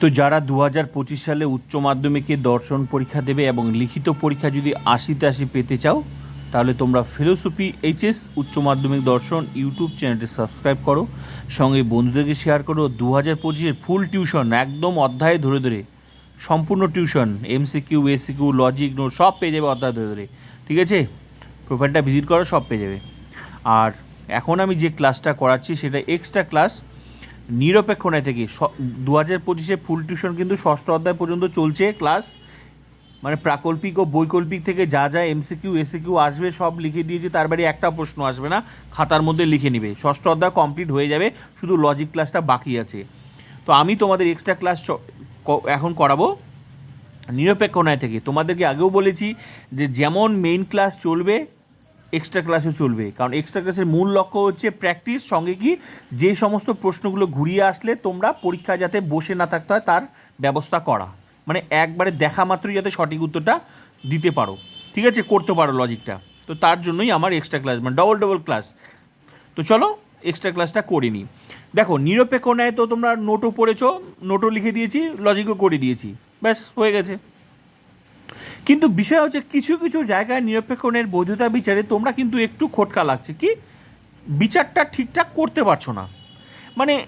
তো যারা দু হাজার পঁচিশ সালে উচ্চ মাধ্যমিকে দর্শন পরীক্ষা দেবে এবং লিখিত পরীক্ষা যদি আশিতে আশি পেতে চাও, তাহলে তোমরা ফিলোসফি, এইচএস, উচ্চ মাধ্যমিক দর্শন, ইউটিউব চ্যানেলটি সাবস্ক্রাইব করো। সঙ্গে বন্ধুদেরকে শেয়ার করো দু হাজার পঁচিশের ফুল টিউশন একদম অধ্যায়ে ধরে ধরে, সম্পূর্ণ tuition, MCQ SCQ logic, note সব পেয়ে যাবে অধ্যায় ধরে ধরে। ঠিক আছে? প্রোফাইলটা ভিজিট করো, সব পেয়ে যাবে। আর এখন আমি যে ক্লাসটা করাচ্ছি, সেটা এক্সট্রা ক্লাস নিরপেক্ষ নয় থেকে দু হাজার পঁচিশে ফুল টিউশন কিন্তু ষষ্ঠ অধ্যায় পর্যন্ত চলছে ক্লাস মানে প্রাকল্পিক ও বৈকল্পিক থেকে যা যা এমসিকিউ এসিকিউ আসবে, সব লিখে দিয়েছি, তার বাইরে একটা প্রশ্ন আসবে না, খাতার মধ্যে লিখে নিবে। ষষ্ঠ অধ্যায় কমপ্লিট হয়ে যাবে, শুধু লজিক ক্লাসটা বাকি আছে। তো আমি তোমাদের এক্সট্রা ক্লাস এখন করাবো। নিরপেক্ষ নয় থেকে তোমাদেরকে আগেও বলেছি যে যেমন মেইন ক্লাস চলবে এক্সট্রা ক্লাসও চলবে। কারণ এক্সট্রা ক্লাসের মূল লক্ষ্য হচ্ছে প্র্যাকটিস সঙ্গে কি যে সমস্ত প্রশ্নগুলো ঘুরিয়ে আসলে তোমরা পরীক্ষা যাতে বসে না থাকতে হয়, তার ব্যবস্থা করা। মানে একবারে দেখা মাত্রই যাতে সঠিক উত্তরটা দিতে পারো। ঠিক আছে? করতে পারো লজিকটা তো তার জন্যই আমার এক্সট্রা ক্লাস মানে ডবল ডবল ক্লাস তো চলো এক্সট্রা ক্লাসটা করে নিই। দেখো, নিরপেক্ষ ন্যায় তো তোমরা নোটও পড়েছো নোটও লিখে দিয়েছি লজিকও করে দিয়েছি। ব্যাস, হয়ে গেছে। কিন্তু বিষয় হচ্ছে কিছু কিছু জায়গায় নিরপেক্ষণের বৈধতা বিচারে তোমরা কিন্তু একটু খোটকা লাগছে। কি? বিচারটা ঠিকঠাক করতে পারছ না। মানে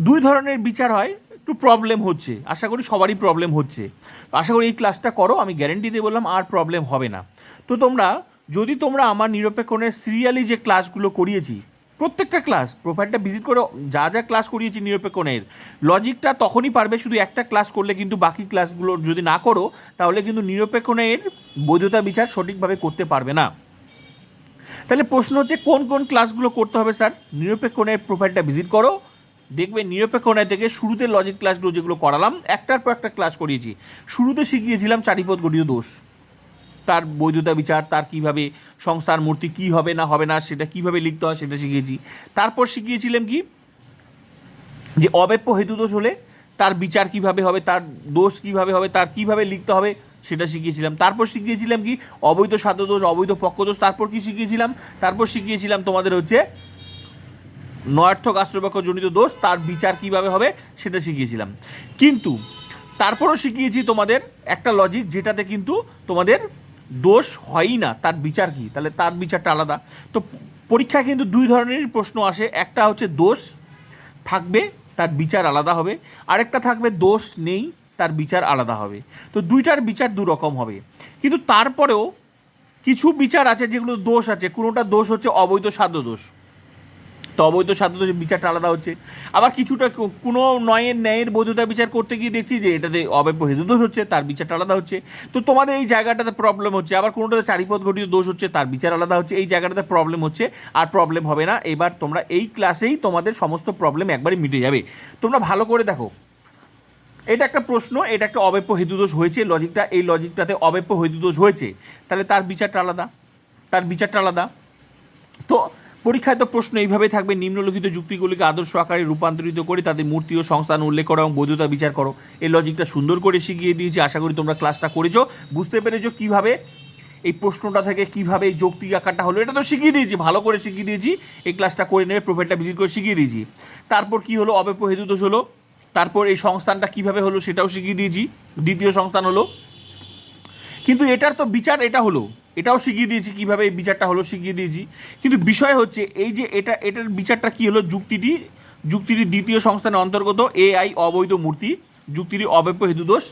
দুই ধরনের বিচার হয়, একটু প্রবলেম হচ্ছে। আশা করি সবারই প্রবলেম হচ্ছে। আশা করি এই ক্লাসটা করো, আমি গ্যারেন্টি দিয়ে বললাম আর প্রবলেম হবে না। তো তোমরা, যদি তোমরা আমার নিরপেক্ষণের সিরিয়ালি যে ক্লাসগুলো করিয়েছি প্রত্যেকটা ক্লাস প্রোফাইলটা ভিজিট করে যা যা ক্লাস করিয়েছি নিরপেক্ষণের লজিকটা তখনই পারবে শুধু একটা ক্লাস করলে কিন্তু বাকি ক্লাসগুলো যদি না করো, তাহলে কিন্তু নিরপেক্ষণের বৈধতা বিচার সঠিকভাবে করতে পারবে না। তাহলে প্রশ্ন হচ্ছে, কোন কোন ক্লাসগুলো করতে হবে স্যার নিরপেক্ষণের প্রোফাইলটা ভিজিট করো, দেখবে নিরপেক্ষণায় থেকে শুরুতে লজিক ক্লাসগুলো যেগুলো করালাম, একটার পর একটা ক্লাস করিয়েছি। শুরুতে শিখিয়েছিলাম চারিপদ গঠিত দোষ। তার বৈধতা বিচার, তার কীভাবে সংস্থার মূর্তি কি হবে না হবে না সেটা কীভাবে লিখতে হয় সেটা শিখিয়েছি। তারপর শিখিয়েছিলাম কি? যে অব্যাপ্য হেতু দোষ হলে তার বিচার কীভাবে হবে, তার দোষ কীভাবে হবে, তার কীভাবে লিখতে হবে সেটা শিখিয়েছিলাম। তারপর শিখিয়েছিলাম কি? অবৈধ সাধ্য দোষ, অবৈধ পক্ষ দোষ, তারপর কি শিখিয়েছিলাম? তারপর শিখিয়েছিলাম তোমাদের হচ্ছে নয়ার্থক আশ্রয়পক্ষ জনিত দোষ, তার বিচার কীভাবে হবে সেটা শিখিয়েছিলাম। কিন্তু তারপরও শিখিয়েছি তোমাদের একটা লজিক যেটাতে কিন্তু তোমাদের দোষ হয়ই না, তার বিচার কি? তাহলে তার বিচারটা আলাদা। তো পরীক্ষায় কিন্তু দুই ধরনেরই প্রশ্ন আসে। একটা হচ্ছে দোষ থাকবে, তার বিচার আলাদা হবে। আরেকটা থাকবে দোষ নেই, তার বিচার আলাদা হবে। তো দুইটার বিচার দু রকম হবে। কিন্তু তারপরেও কিছু বিচার আছে যেগুলো দোষ আছে। কোনোটা দোষ হচ্ছে অবৈধ সাধ্য দোষ। তো অবৈধ সাধ্য দোষের বিচারটা আলাদা হচ্ছে। আবার কিছুটা কোনো নয়ের ন্যায়ের বৈধতা বিচার করতে গিয়ে দেখছি যে এটাতে অব্যব্য হেতু দোষ হচ্ছে, তার বিচারটা আলাদা হচ্ছে। তো তোমাদের এই জায়গাটাতে প্রবলেম হচ্ছে। আবার কোনোটাতে চারিপদ ঘটিত দোষ হচ্ছে, তার বিচার আলাদা হচ্ছে। এই জায়গাটাতে প্রবলেম হচ্ছে, আর প্রবলেম হবে না। এবার তোমরা এই ক্লাসেই তোমাদের সমস্ত প্রবলেম একবারই মিটে যাবে। তোমরা ভালো করে দেখো। এটা একটা প্রশ্ন, এটা একটা অব্যপ্য হেতুদোষ হয়েছে। লজিকটা এই লজিকটাতে অব্যপ্য হেতুদোষ হয়েছে। তাহলে তার বিচারটা আলাদা। তার বিচারটা আলাদা। তো পরীক্ষায় তো প্রশ্ন এইভাবে থাকবে, নিম্নলিখিত যুক্তিগুলিকে আদর্শ আকারে রূপান্তরিত করে তাদের মূর্তি ও সংস্থান উল্লেখ করো এবং বৈধতা বিচার করো। এই লজিকটা সুন্দর করে শিখিয়ে দিয়েছি, আশা করি তোমরা ক্লাসটা করেছ। বুঝতে পেরেছ কীভাবে এই প্রশ্নটা থেকে কীভাবে এই যৌক্তিক আকারটা হলো, এটা তো শিখিয়ে দিয়েছি, ভালো করে শিখিয়ে দিয়েছি। এই ক্লাসটা করে নেবে প্রোফাইলটা ভিজিট করে শিখিয়ে দিয়েছি। তারপর কি হলো? অব্যপ্য হেতুদোষ হলো। তারপর এই সংস্থানটা কীভাবে হলো সেটাও শিখিয়ে দিয়েছি। দ্বিতীয় সংস্থান হলো কিন্তু এটার তো বিচার এটা হলো। এটাও শিখিয়ে দিয়েছি কীভাবে এই বিচারটা হলো, শিখিয়ে দিয়েছি। কিন্তু বিষয় হচ্ছে, এই যে এটা, এটার বিচারটা কী হলো, যুক্তিটি যুক্তিটি দ্বিতীয় সংস্থানের অন্তর্গত এ আই অবৈধ মূর্তি, যুক্তিটি অব্যপ্য হেতুদোষ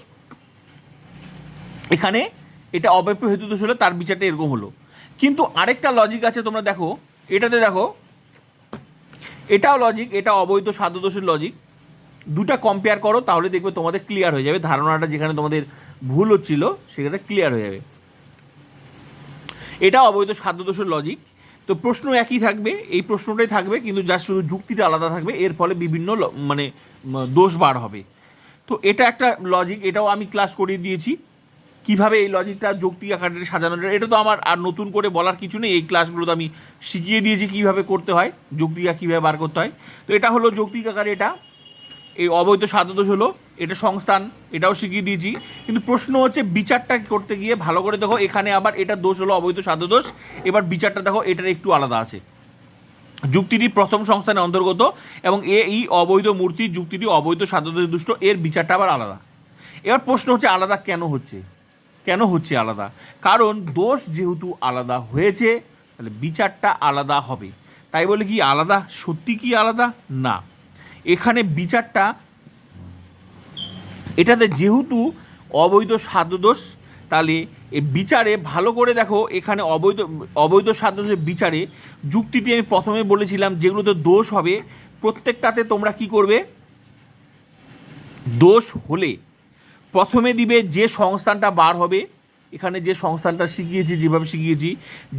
এখানে এটা অব্যপ্য হেতুদোষ হলো, তার বিচারটা এরকম হলো। কিন্তু আরেকটা লজিক আছে, তোমরা দেখো। এটাতে দেখো, এটাও লজিক এটা অবৈধ সাধু সাধ্যদোষের লজিক দুটা কম্পেয়ার করো, তাহলে দেখবে তোমাদের ক্লিয়ার হয়ে যাবে। ধারণাটা যেখানে তোমাদের ভুল হচ্ছিল, সেখানে ক্লিয়ার হয়ে যাবে। এটা অবৈধ সাধ্যদোষের লজিক তো প্রশ্ন একই থাকবে, এই প্রশ্নটাই থাকবে, কিন্তু যার শুধু যুক্তিটা আলাদা থাকবে, এর ফলে বিভিন্ন মানে দোষ বার হবে। তো এটা একটা লজিক এটাও আমি ক্লাস করিয়ে দিয়েছি। কীভাবে এই লজিকটা যৌক্তিক আকারে সাজানো যায়, এটা তো আমার আর নতুন করে বলার কিছু নেই। এই ক্লাসগুলো তো আমি শিখিয়ে দিয়েছি কীভাবে করতে হয়, যৌক্তিকা কীভাবে বার করতে হয়। তো এটা হলো যৌক্তিক আকারে এটা। এই অবৈধ সাধ্যদোষ হলো, এটা সংস্থান, এটাও শিখিয়ে দিয়েছি। কিন্তু প্রশ্ন হচ্ছে, বিচারটা করতে গিয়ে ভালো করে দেখো, এখানে আবার এটা দোষ হলো, অবৈধ সাধ্যদোষ এবার বিচারটা দেখো, এটার একটু আলাদা আছে। যুক্তিটি প্রথম সংস্থানের অন্তর্গত এবং এ এই অবৈধ মূর্তি, যুক্তিটি অবৈধ সাধ্যদোষ দুষ্ট, এর বিচারটা আবার আলাদা। এবার প্রশ্ন হচ্ছে, আলাদা কেন হচ্ছে? কেন হচ্ছে আলাদা? কারণ দোষ যেহেতু আলাদা হয়েছে, তাহলে বিচারটা আলাদা হবে। তাই বলে কি আলাদা? সত্যি কি আলাদা? না। এখানে বিচারটা, এটাতে যেহেতু অবৈধ সাধ্যদোষ তাহলে এই বিচারে ভালো করে দেখো, এখানে অবৈধ অবৈধ সাধ্যদোষের বিচারে যুক্তিটি আমি প্রথমে বলেছিলাম, যেগুলোতে দোষ হবে, প্রত্যেকটাতে তোমরা কি করবে? দোষ হলে প্রথমে দিবে যে সংস্থানটা বার হবে এখানে যে সংস্থানটা শিখিয়েছি, যেভাবে শিখিয়েছি,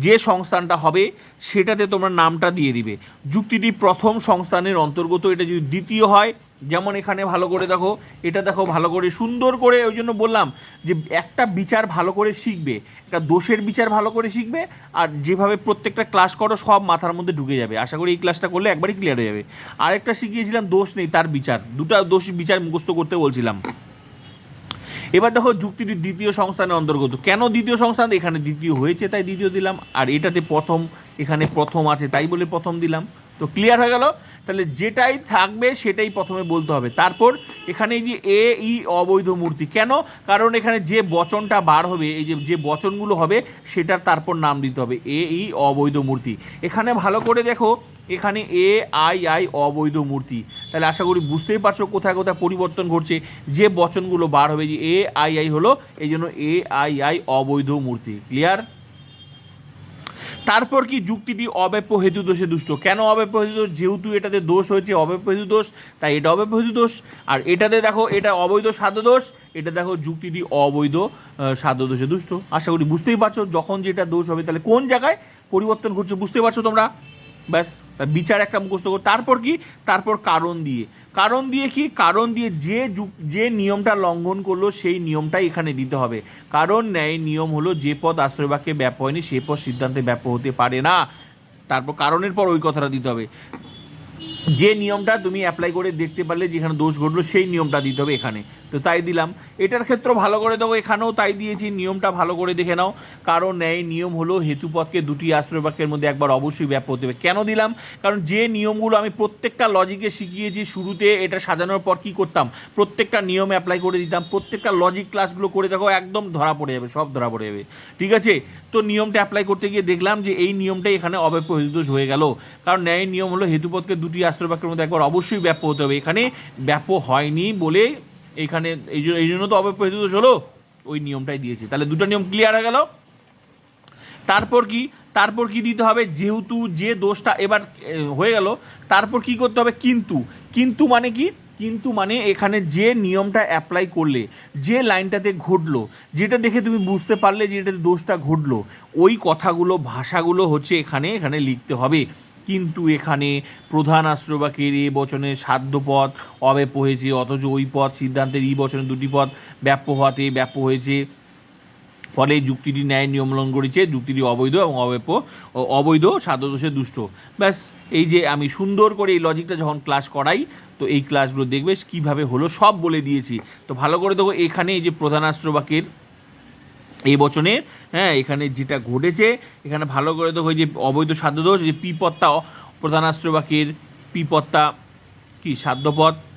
যে সংস্থানটা হবে সেটাতে তোমরা নামটা দিয়ে দিবে। যুক্তিটি প্রথম সংস্থানের অন্তর্গত, এটা যদি দ্বিতীয় হয়, যেমন এখানে ভালো করে দেখো, এটা দেখো ভালো করে সুন্দর করে ওই জন্য বললাম যে একটা বিচার ভালো করে শিখবে, একটা দোষের বিচার ভালো করে শিখবে, আর যেভাবে প্রত্যেকটা ক্লাস করো, সব মাথার মধ্যে ঢুকে যাবে। আশা করি এই ক্লাসটা করলে একবারই ক্লিয়ার হয়ে যাবে। আরেকটা শিখিয়েছিলাম, দোষ নেই, তার বিচার। দুটো দোষ বিচার মুখস্থ করতে বলছিলাম। এবার দেখো যুক্তিটি দ্বিতীয় সংস্থানের অন্তর্গত। কেন দ্বিতীয় সংস্থান? এখানে দ্বিতীয় হয়েছে, তাই দ্বিতীয় দিলাম। আর এটাতে প্রথম, এখানে প্রথম আছে, তাই বলে প্রথম দিলাম। তো ক্লিয়ার হয়ে গেল? তাহলে যেটাই থাকবে, সেটাই প্রথমে বলতে হবে। তারপর এখানে এই যে এ, ই, অবৈধ মূর্তি, কেন? কারণ এখানে যে বচনটা বার হবে, এই যে যে বচনগুলো হবে, সেটার তারপর নাম দিতে হবে। এ, ই, অবৈধ মূর্তি। এখানে ভালো করে দেখো এখানে এ, আই আই, অবৈধ মূর্তি। তাহলে আশা করি বুঝতেই পারছ কোথায় কোথায় পরিবর্তন ঘটছে, যে বচনগুলো বার হবে যে এ, আই আই হলো এই জন্য এ, আই আই, অবৈধ মূর্তি। ক্লিয়ার? তারপর কি যুক্তিটি অব্যাপ্য হেতু দোষে দুষ্ট? কেন অব্যাপ্য হেতু দোষ? যেহেতু এটাতে দোষ হয়েছে অব্যাপ্য হেতু দোষ, তাই এটা অব্যাপ্য হেতু দোষ। আর এটাতে দেখো, এটা অবৈধ সাধ্য দোষ, এটা দেখো যুক্তিটি অবৈধ সাধ্য দোষে দুষ্ট। আশা করি বুঝতেই পারছ, যখন যেটা দোষ হবে, তাহলে কোন জায়গায় পরিবর্তন ঘটছে বুঝতে পারছ তোমরা? ব্যাস। তার বিচার একটা মুখস্থ করো তারপর কি? তারপর কারণ দিয়ে। কারণ দিয়ে কি? কারণ দিয়ে যে যে নিয়মটা লঙ্ঘন করল, সেই নিয়মটাই এখানে দিতে হবে। কারণ ন্যায় নিয়ম হলো যে পদ আশ্রয় বাক্যে ব্যাপ হয়নি, সে পথ সিদ্ধান্তে ব্যাপ হতে পারে না। তারপর কারণের পর ওই কথাটা দিতে হবে। যে নিয়মটা তুমি অ্যাপ্লাই করে দেখতে পারলে যেখানে দোষ ঘটলো, সেই নিয়মটা দিতে হবে এখানে। তো তাই দিলাম। এটার ক্ষেত্রেও ভালো করে দেবো এখানেও তাই দিয়েছি, নিয়মটা ভালো করে দেখে নাও। কারণ ন্যায় নিয়ম হলো হেতুপথকে দুটি আশ্রয় বাক্যের মধ্যে একবার অবশ্যই ব্যাপ হতে হবে। কেন দিলাম? কারণ যে নিয়মগুলো আমি প্রত্যেকটা লজিকে শিখিয়েছি শুরুতে, এটা সাজানোর পর কি করতাম? প্রত্যেকটা নিয়ম অ্যাপ্লাই করে দিতাম, প্রত্যেকটা লজিক ক্লাসগুলো করে দেখো, একদম ধরা পড়ে যাবে, সব ধরা পড়ে যাবে। ঠিক আছে? তো নিয়মটা অ্যাপ্লাই করতে গিয়ে দেখলাম যে এই নিয়মটাই এখানে অব্যাপ্য হয়ে গেল। কারণ ন্যায় নিয়ম হলো হেতুপথকে দুটি আশ্রয় বাক্যের মধ্যে একবার অবশ্যই ব্যাপ্য হতে হবে। এখানে ব্যাপ্য হয়নি বলে এখানে এই জন্য এই জন্য তো অব্যাপ্য হেতুদোষ হলো ওই নিয়মটাই দিয়েছে। তাহলে দুটো নিয়ম ক্লিয়ার হয়ে গেল। তারপর কি তারপর কি দিতে হবে? যেহেতু যে দোষটা এবার হয়ে গেল, তারপর কি করতে হবে? কিন্তু। কিন্তু মানে কি? কিন্তু মানে এখানে যে নিয়মটা অ্যাপ্লাই করলে, যে লাইনটাতে ঘটলো, যেটা দেখে তুমি বুঝতে পারলে যে এটাতে দোষটা ঘটলো, ওই কথাগুলো, ভাষাগুলো হচ্ছে এখানে এখানে লিখতে হবে। কিন্তু এখানে প্রধান আশ্রবাকের এ বচনে সাধ্য পদ অব্যাপ্য হয়েছে অথচ ওই পথ, সিদ্ধান্তের ই বচনে দুটি পথ ব্যাপ্য হওয়াতে ব্যাপ্য হয়েছে। ফলে যুক্তিটি ন্যায় নিয়ম লঙ্ঘন করেছে, যুক্তিটি অবৈধ এবং অব্যাপ্য, ও অবৈধ, সাধ্যদোষে দুষ্ট। ব্যাস, এই যে আমি সুন্দর করে এই লজিকটা যখন ক্লাস করাই, তো এই ক্লাসগুলো দেখবে কীভাবে হলো, সব বলে দিয়েছি। তো ভালো করে দেখো, এখানে এই যে প্রধানাস্ত্র বাক্যের এই বচনে হ্যাঁ এখানে যেটা ঘটেছে, এখানে ভালো করে তো ওই যে অবৈধ সাধ্যদোষ যে পিপত্তা প্রধানাস্ত্র বাক্যের পিপত্তা, কি সাধ্যপদ উদ-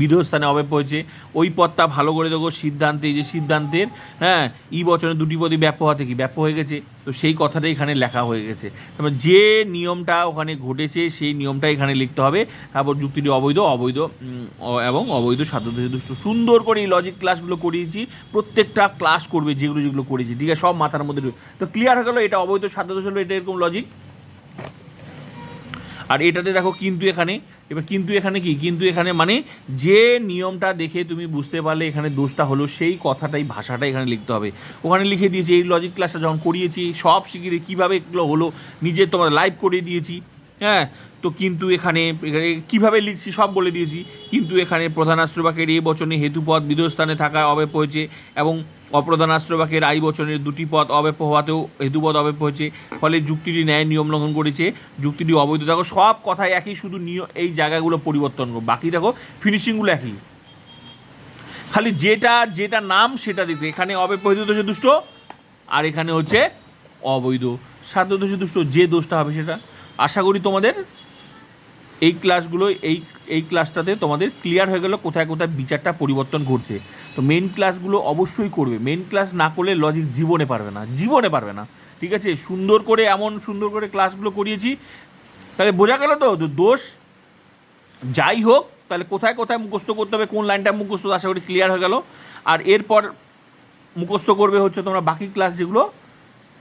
বিধস্থানে অব্যাপ্য হয়েছে। ওই পদটা ভালো করে দেখো, সিদ্ধান্তে যে সিদ্ধান্তের হ্যাঁ ই বচনে দুটি পদই ব্যাপ্য হতে কি? ব্যাপ্য হয়ে গেছে। তো সেই কথাটাই এখানে লেখা হয়ে গেছে। তারপর যে নিয়মটা ওখানে ঘটেছে, সেই নিয়মটা এখানে লিখতে হবে। তারপর যুক্তিটি অবৈধ অবৈধ এবং অবৈধ সাধ্যদোষে দুষ্ট। সুন্দর করে এই লজিক ক্লাসগুলো করিয়েছি। প্রত্যেকটা ক্লাস করবে, যেগুলো যেগুলো করেছি। ঠিক আছে? সব মাথার মধ্যে তো ক্লিয়ার হয়ে গেলো? এটা অবৈধ হলো, এটা এরকম লজিক আর এটাতে দেখো কিন্তু এখানে এবার কিন্তু এখানে কি? কিন্তু এখানে মানে যে নিয়মটা দেখে তুমি বুঝতে পারলে এখানে দোষটা হলো, সেই কথাটাই ভাষাটা এখানে লিখতে হবে। ওখানে লিখে দিয়েছি, এই লজিক ক্লাসটা যখন করিয়েছি, সব শিখিয়ে কীভাবে এগুলো হলো, নিজে তোমার লাইভ করে দিয়েছি হ্যাঁ? তো কিন্তু এখানে এখানে কীভাবে লিখছি সব বলে দিয়েছি। কিন্তু এখানে প্রধানাশ্রবাকের এ বচনে হেতুপদ বিধস্থানে থাকা অব্যাপ্য হয়েছে এবং অপ্রধানাশ্রবাকের আই বচনের দুটি পদ অব্যাপ্য হওয়াতেও হেতুপদ অব্যাপ্য হয়েছে। ফলে যুক্তিটি ন্যায় নিয়ম লঙ্ঘন করেছে। যুক্তিটি অবৈধ। দেখো, সব কথাই একই, শুধু নিয়ম এই জায়গাগুলো পরিবর্তন বাকি দেখো ফিনিশিংগুলো একই। খালি যেটা যেটা নাম, সেটা দিতে এখানে অব্যাপ্য হেতু দোষে দুষ্ট, আর এখানে হচ্ছে অবৈধ। সাধ্য দোষে দুষ্ট, যে দোষটা হবে সেটা। আশা করি তোমাদের এই ক্লাসগুলো এই এই ক্লাসটাতে তোমাদের ক্লিয়ার হয়ে গেল কোথায় কোথায় বিচারটা পরিবর্তন ঘটছে। তো মেন ক্লাসগুলো অবশ্যই করবে। মেন ক্লাস না করলে লজিক জীবনে পারবে না, জীবনে পারবে না। ঠিক আছে? সুন্দর করে, এমন সুন্দর করে ক্লাসগুলো করিয়েছি। তাহলে বোঝা গেল তো দোষ যাই হোক, তাহলে কোথায় কোথায় মুখস্থ করতে হবে, কোন লাইনটা মুখস্থ, আশা করি ক্লিয়ার হয়ে গেল। আর এরপর মুখস্থ করবে হচ্ছে তোমরা বাকি ক্লাস যেগুলো,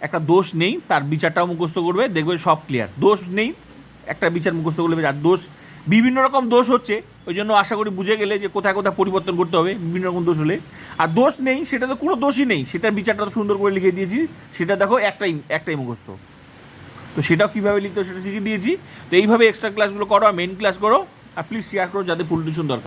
একটা দোষ নেই, তার বিচারটাও মুখস্থ করবে, দেখবে সব ক্লিয়ার দোষ নেই, একটা বিচার মুখস্থ করবে আর দোষ বিভিন্ন রকম দোষ হচ্ছে, ওই জন্য আশা করি বুঝে গেলে যে কোথায় কোথায় পরিবর্তন করতে হবে, বিভিন্ন রকম দোষ হলে। আর দোষ নেই, সেটা তো কোনো দোষই নেই, সেটার বিচারটা তো সুন্দর করে লিখে দিয়েছি, সেটা দেখো একটাই একটাই মুখস্থ। তো সেটাও কীভাবে লিখতে সেটা শিখিয়ে দিয়েছি। তো এইভাবে এক্সট্রা ক্লাসগুলো করো, আর মেন ক্লাস করো, আর প্লিজ শেয়ার করো যাদের ফুল টিউশন দরকার।